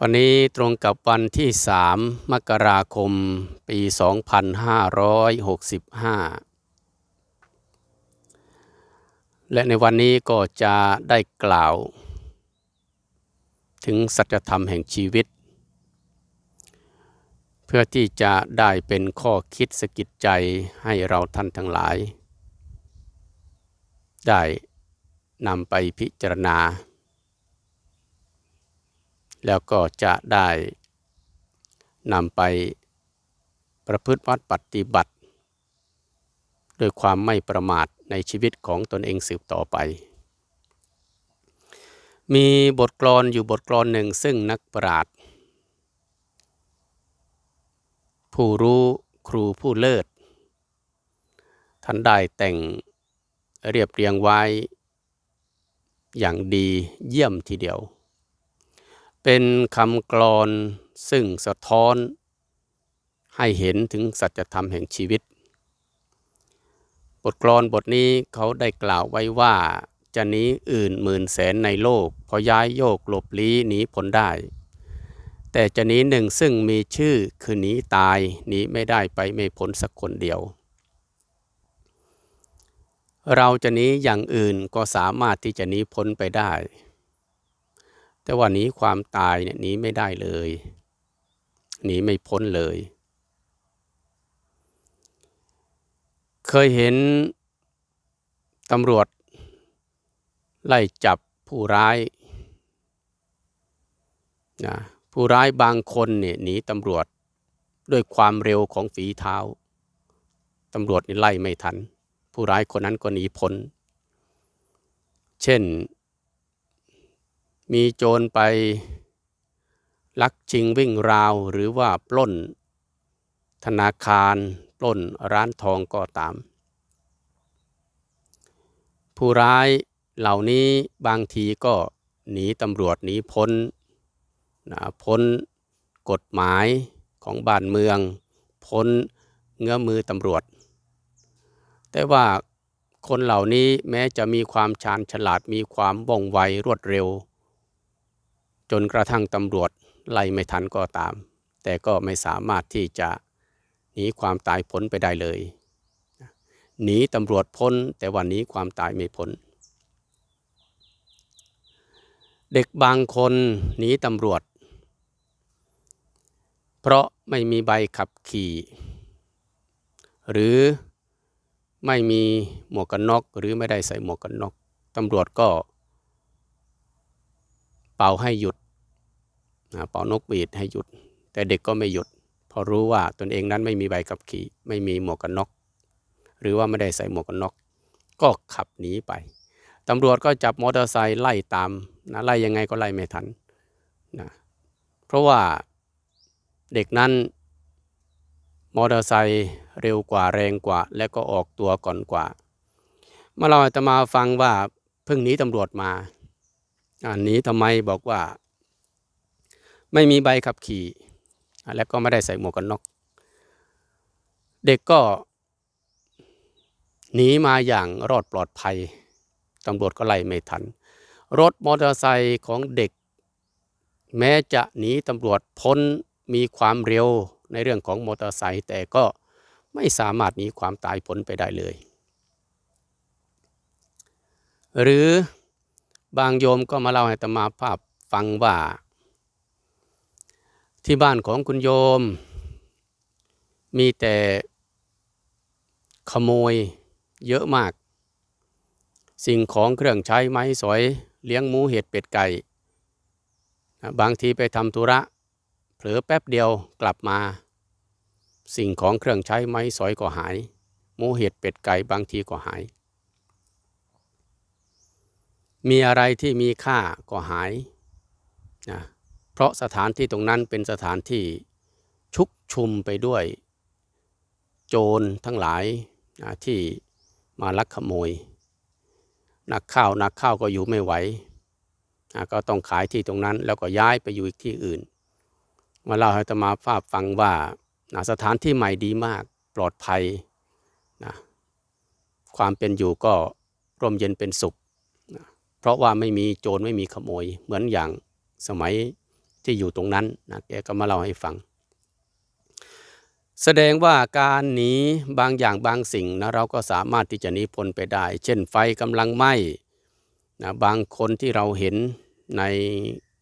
วันนี้ตรงกับวันที่ 3 มกราคม ปี 2565 และในวันนี้ก็จะได้กล่าว ถึงสัจธรรมแห่งชีวิต เพื่อที่จะได้เป็นข้อคิดสกิดใจให้เราท่านทั้งหลาย ได้นำไปพิจารณา แล้วก็จะได้นำไปประพฤติวัดปฏิบัติด้วยความไม่ประมาทในชีวิตของตนเองสืบต่อไป มีบทกลอนอยู่บทกลอนหนึ่งซึ่งนักปราชญ์ผู้รู้ครูผู้เลิศท่านได้แต่งเรียบเรียงไว้ อย่างดีเยี่ยมทีเดียว เป็นคำกลอนซึ่งสะท้อน ให้เห็นถึงสัจธรรมแห่งชีวิต บทกลอนบทนี้เขาได้กล่าวไว้ว่าจะหนีอื่นหมื่นแสนในโลก พอย้ายโยกหลบลี้หนีพ้นได้ แต่จะหนีหนึ่งซึ่งมีชื่อคือหนีตายหนีไม่ได้ไปไม่พ้นสักคนเดียว เราจะหนีอย่างอื่นก็สามารถที่จะหนีพ้นไปได้ แต่ว่าหนีความตายเนี่ยหนีไม่ได้เลยหนีไม่พ้นเลย เคยเห็นตำรวจ ไล่จับผู้ร้ายนะผู้ร้ายบางคนเนี่ยหนีตำรวจด้วยความเร็วของฝีเท้าตำรวจนี่ไล่ไม่ทัน ผู้ร้ายคนนั้นก็หนีพ้น เช่น มีโจรไป ลักชิงวิ่งราวหรือว่าปล้น ธนาคารปล้นร้านทองก็ตาม ผู้ร้ายเหล่านี้บางทีก็หนีตำรวจหนีพ้นนะพ้นกฎหมายของบ้านเมือง พ้นเงื้อมือตำรวจ แต่ว่าคนเหล่านี้แม้จะมีความชาญฉลาดมีความว่องไวรวดเร็ว จนกระทั่งตำรวจไล่ไม่ทันก็ตาม แต่ก็ไม่สามารถที่จะหนีความตายพ้นไปได้เลย หนีตำรวจพ้นแต่วันนี้ความตายไม่พ้น เด็กบางคนหนีตำรวจ เพราะไม่มีใบขับขี่ หรือไม่มีหมวกกันน็อกหรือไม่ได้ใส่หมวกกันน็อกตำรวจก็ ป่าให้หยุดเป่านกหวีดให้หยุด แต่เด็กก็ไม่หยุดพราะรู้ว่าตนเองนั้นไม่มีใบขับขี่ไม่มีหมวกกันน็อกหรือว่าไม่ได้ใส่หมวกกันน็อกก็ขับหนีไปตำรวจก็จับมอเตอร์ไซค์ไล่ตามนะไล่ยังไงก็ไล่ไม่ทันนะเพราะว่าเด็กนั้นมอเตอร์ไซค์เร็วกว่าแรงกว่า และก็ออกตัวก่อนกว่า เมื่อเราจะมาฟังว่าเพิ่งหนีตำรวจมา หนีทำไมบอกว่า ไม่มีใบขับขี่ และก็ไม่ได้ใส่หมวกกันน็อก เด็กก็หนีมาอย่างรอดปลอดภัยตำรวจก็ไล่ไม่ทัน รถมอเตอร์ไซค์ของเด็ก แม้จะหนีตำรวจพ้นมีความเร็วในเรื่องของมอเตอร์ไซค์แต่ก็ไม่สามารถหนีความตายพ้นไปได้เลย หรือ บางโยมก็มาเล่าให้ตมาภาพฟังว่า ที่บ้านของคุณโยม มีแต่ขโมยเยอะมาก สิ่งของเครื่องใช้ไม้สอยเลี้ยงหมูเห็ดเป็ดไก่ บางทีไปทำธุระเผลอแป๊บเดียวกลับมา สิ่งของเครื่องใช้ไม้สอยก็หาย หมูเห็ดเป็ดไก่บางทีก็หาย มีอะไรที่มีค่าก็หายนะเพราะสถานที่ตรงนั้นเป็นสถานที่ชุกชุมไปด้วย โจรทั้งหลายนะที่มาลักขโมย นักข้าวนักข้าวก็อยู่ไม่ไหวนะก็ต้องขายที่ตรงนั้นแล้วก็ย้ายไปอยู่อีกที่อื่น มาเล่าให้ตมาภาพฟังว่านะสถานที่ใหม่ดีมากปลอดภัยนะความเป็นอยู่ก็ร่มเย็นเป็นสุข เพราะว่าไม่มีโจรไม่มีขโมย เหมือนอย่างสมัยที่อยู่ตรงนั้นนะแกก็มาเล่าให้ฟัง แสดงว่าการหนีบางอย่างบางสิ่งนะเราก็สามารถที่จะหนีพ้นไปได้ เช่นไฟกำลังไหม้นะบางคนที่เราเห็นใน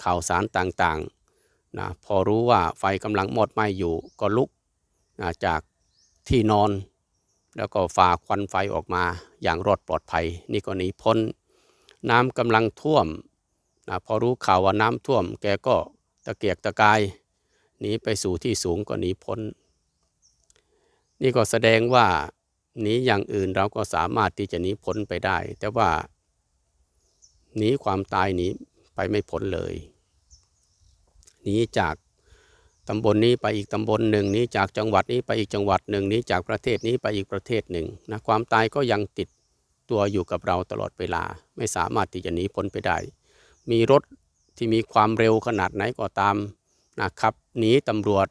ข่าวสารต่างๆนะพอรู้ว่าไฟกำลังหมดไหม้อยู่ก็ลุกนะจากที่นอน แล้วก็ฝ่าควันไฟออกมาอย่างรอดปลอดภัย นี่ก็หนีพ้น น้ำกำลังท่วมนะพอรู้ข่าวว่าน้ำท่วม แกก็ตะเกียกตะกายหนีไปสู่ที่สูงก็หนีพ้น นี่ก็แสดงว่าหนีอย่างอื่นเราก็สามารถที่จะหนีพ้นไปได้ แต่ว่าหนีความตายหนีไปไม่พ้นเลยหนีจากตำบลนนี้ไปอีกตำบลหนึ่งหนี้จากจังหวัดนี้ไปอีกจังหวัดหนึ่งหนี้จากประเทศนี้ไปอีกประเทศหนึ่งนะความตายก็ยังติด ตัวอยู่กับเราตลอดเวลา ไม่สามารถที่จะหนีพ้นไปได้ มีรถที่มีความเร็วขนาดไหนก็ตามนะครับหนีตำรวจ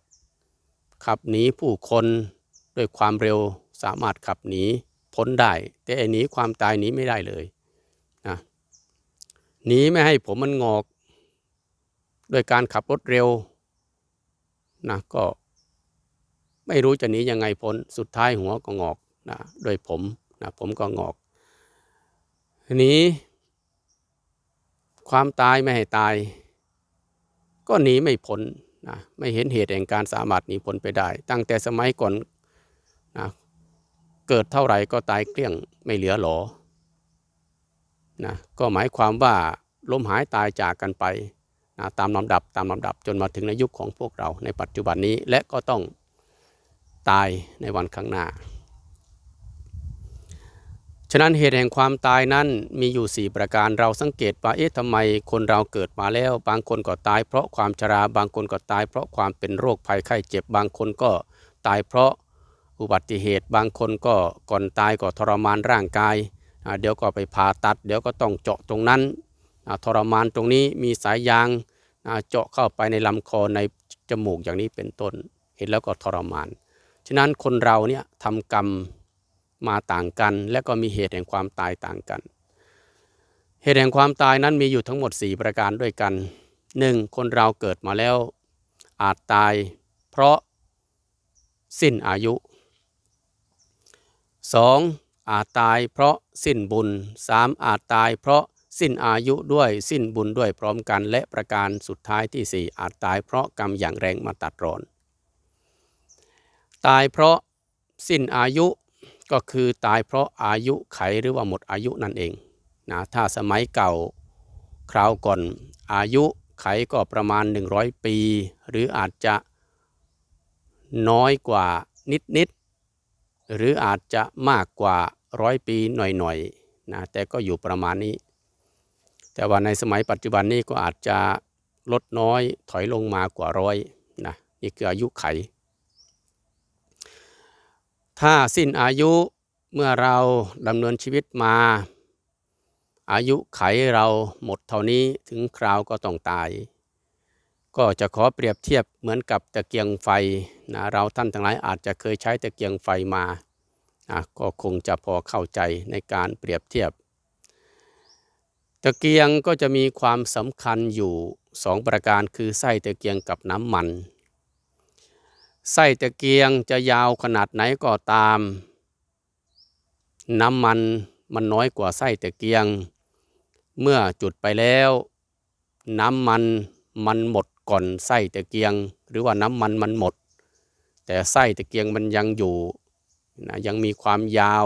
ขับหนีผู้คนด้วยความเร็วสามารถขับหนีพ้นได้ แต่ไอ้หนีความตายหนีไม่ได้เลยนะหนีไม่ให้ผมมันงอก ด้วยการขับรถเร็วนะก็ไม่รู้จะหนียังไงพ้น สุดท้ายหัวก็งอกนะโดยผมนะผมก็งอก หนีความตายไม่ให้ตาย ก็หนีไม่พ้นนะไม่เห็นเหตุแห่งการสามารถหนีพ้นไปได้ ตั้งแต่สมัยก่อนนะเกิดเท่าไหร่ก็ตายเกลี้ยงไม่เหลือหลอนะก็หมายความว่าล้มหายตายจากกันไปนะตามลำดับตามลำดับจนมาถึงในยุคของพวกเราในปัจจุบันนี้และก็ต้องตายในวันข้างหน้า ฉะนั้นเหตุแห่งความตายนั้นมีอยู่ 4 ประการเราสังเกตว่าเอ๊ะทำไมคนเราเกิดมาแล้ว บางคนก็ตาย เพราะความชราบางคนก็ตาย เพราะความเป็นโรคภัยไข้เจ็บบางคนก็ตายเพราะอุบัติเหตุบางคนก็ก่อนตายก็ทรมานร่างกาย เดี๋ยวก็ไปผ่าตัด เดี๋ยวก็ต้องเจาะตรงนั้นทรมานตรงนี้มีสายยางเจาะเข้าไปในลำคอในจมูกอย่างนี้เป็นต้น เห็นแล้วก็ทรมาน ฉะนั้นคนเราเนี่ยทำกรรม มาต่างกัน และก็มีเหตุแห่งความตายต่างกัน เหตุแห่งความตายนั้นมีอยู่ทั้งหมด 4 ประการด้วยกัน 1. คนเราเกิดมาแล้ว อาจตาย เพราะสิ้นอายุ 2. อาจตายเพราะสิ้นบุญ 3. อาจตายเพราะสิ้นอายุด้วยสิ้นบุญด้วยพร้อมกันและประการสุดท้ายที่ 4 อาจตายเพราะกรรมอย่างแรงมาตัดรอน ตายเพราะสิ้นอายุ ก็คือตายเพราะอายุไขหรือว่าหมดอายุนั่นเองนะถ้าสมัยเก่าคราวก่อนอายุไขก็ประมาณ 100 ปี หรืออาจจะน้อยกว่านิดนิดหรืออาจจะมากกว่าร้อยปีหน่อยๆนะแต่ก็อยู่ประมาณนี้ แต่ว่าในสมัยปัจจุบันนี้ก็อาจจะลดน้อยถอยลงมากว่าร้อยนะนี่คืออายุไข ถ้าสิ้นอายุเมื่อเราดำเนินชีวิตมา อายุไขเราหมดเท่านี้ถึงคราวก็ต้องตาย ก็จะขอเปรียบเทียบเหมือนกับตะเกียงไฟนะเราท่านทั้งหลายอาจจะเคยใช้ตะเกียงไฟมานะก็คงจะพอเข้าใจในการเปรียบเทียบ ตะเกียงก็จะมีความสำคัญอยู่สองประการคือไส้ตะเกียงกับน้ำมัน ไส้ตะเกียงจะยาวขนาดไหนก็ตาม น้ำมันมันน้อยกว่าไส้ตะเกียง เมื่อจุดไปแล้ว น้ำมันมันหมดก่อนไส้ตะเกียง หรือว่าน้ำมันมันหมด แต่ไส้ตะเกียงมันยังอยู่นะยังมีความยาว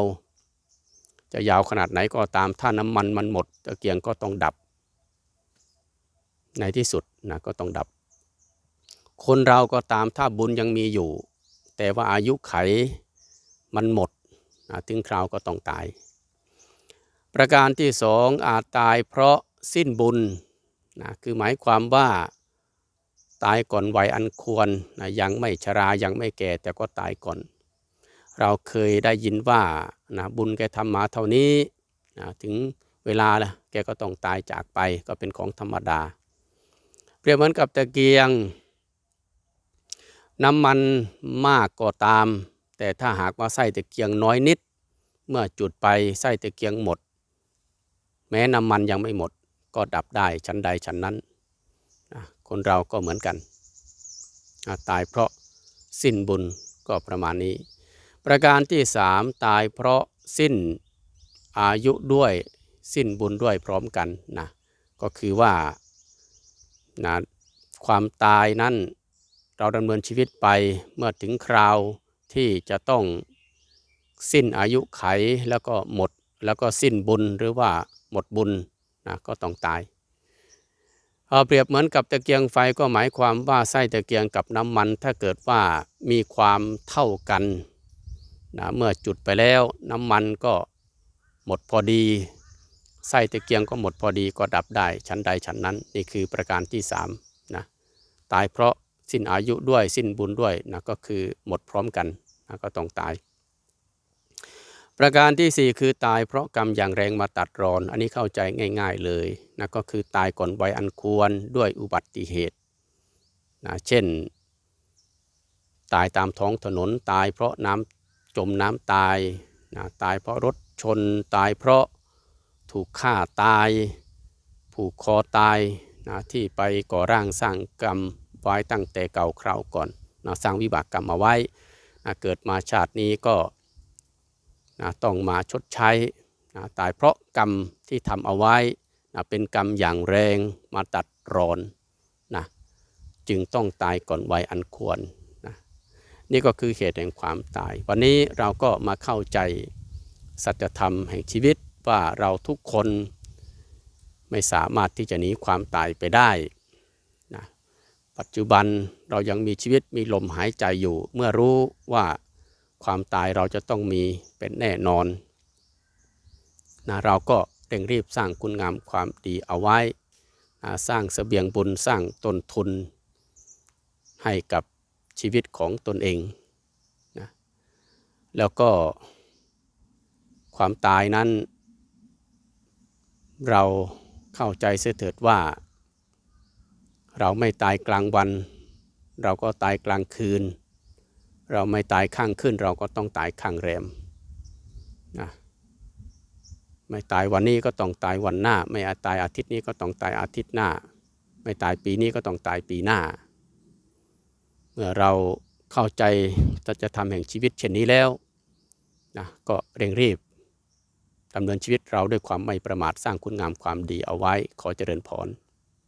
จะยาวขนาดไหนก็ตาม ถ้าน้ำมันมันหมด ตะเกียงก็ต้องดับ ในที่สุดนะก็ต้องดับ คนเราก็ตามถ้าบุญยังมีอยู่ แต่ว่าอายุไขมันหมดถึงคราวก็ต้องตาย ประการที่สองอาจตายเพราะสิ้นบุญนะคือหมายความว่าตายก่อนวัยอันควรนะยังไม่ชรายังไม่แก่แต่ก็ตายก่อน เราเคยได้ยินว่านะบุญแกทำมาเท่านี้นะถึงเวลาและแกก็ต้องตายจากไปก็เป็นของธรรมดา เปรียบเหมือนกับตะเกียง น้ำมันมากก็ตาม แต่ถ้าหากว่าไส้ตะเกียงน้อยนิด เมื่อจุดไปไส้ตะเกียงหมด แม้น้ำมันยังไม่หมด ก็ดับได้ชั้นใดชั้นนั้น คนเราก็เหมือนกัน ตายเพราะสิ้นบุญก็ประมาณนี้ ประการที่สามตายเพราะสิ้นอายุด้วยสิ้นบุญด้วยพร้อมกันนะก็คือว่านะความตายนั้น เราดำเนินชีวิตไปเมื่อถึงคราวที่จะต้องสิ้นอายุไขแล้วก็หมดแล้วก็สิ้นบุญหรือว่าหมดบุญนะก็ต้องตายเอาเปรียบเหมือนกับตะเกียงไฟก็หมายความว่าไส้ตะเกียงกับน้ำมัน ถ้าเกิดว่ามีความเท่ากันนะเมื่อจุดไปแล้วน้ำมันก็หมดพอดีไส้ตะเกียงก็หมดพอดีก็ดับได้ชั้นใดชั้นนั้น นี่คือประการที่สามนะตายเพราะ สิ้นอายุด้วยสิ้นบุญด้วยนะก็คือหมดพร้อมกันนะก็ต้องตาย ประการที่ 4 คือตายเพราะกรรมอย่างแรงมาตัดรอน อันนี้เข้าใจง่าย ๆเลยนะก็คือตายก่อนวัยอันควรด้วยอุบัติเหตุนะเช่น ตายตามท้องถนนตายเพราะน้ำจมน้ำตายนะตายเพราะรถชนตายเพราะถูกฆ่าตาย ผูกคอตายนะที่ไปก่อร่างสร้างกรรม ไว้ตั้งแต่เก่าคราวก่อนนะสร้างวิบากกรรมมาไว้นะเกิดมาชาตินี้ก็นะต้องมาชดใช้นะตายเพราะกรรมที่ทำเอาไว้นะเป็นกรรมอย่างแรงมาตัดรอนนะจึงต้องตายก่อนวัยอันควรนะนี่ก็คือเหตุแห่งความตาย วันนี้เราก็มาเข้าใจสัจธรรมแห่งชีวิตว่าเราทุกคนไม่สามารถที่จะหนีความตายไปได้ ปัจจุบันเรายังมีชีวิตมีลมหายใจอยู่ เมื่อรู้ว่าความตายเราจะต้องมีเป็นแน่นอนนะเราก็เร่งรีบสร้างคุณงามความดีเอาไว้นะสร้างเสบียงบุญสร้างต้นทุน ให้กับชีวิตของตนเองนะแล้วก็ความตายนั้น เราเข้าใจเสียเถิดว่า เราไม่ตายกลางวัน เราก็ตายกลางคืน เราไม่ตายข้างขึ้น เราก็ต้องตายข้างแรมนะไม่ตายวันนี้ก็ต้องตายวันหน้า ไม่อาจตายอาทิตย์นี้ก็ต้องตายอาทิตย์หน้า ไม่ตายปีนี้ก็ต้องตายปีหน้า เมื่อเราเข้าใจจะทำแห่งชีวิตเช่นนี้แล้วนะก็เร่งรีบดำเนินชีวิตเราด้วยความไม่ประมาทสร้างคุณงามความดีเอาไว้ขอเจริญพร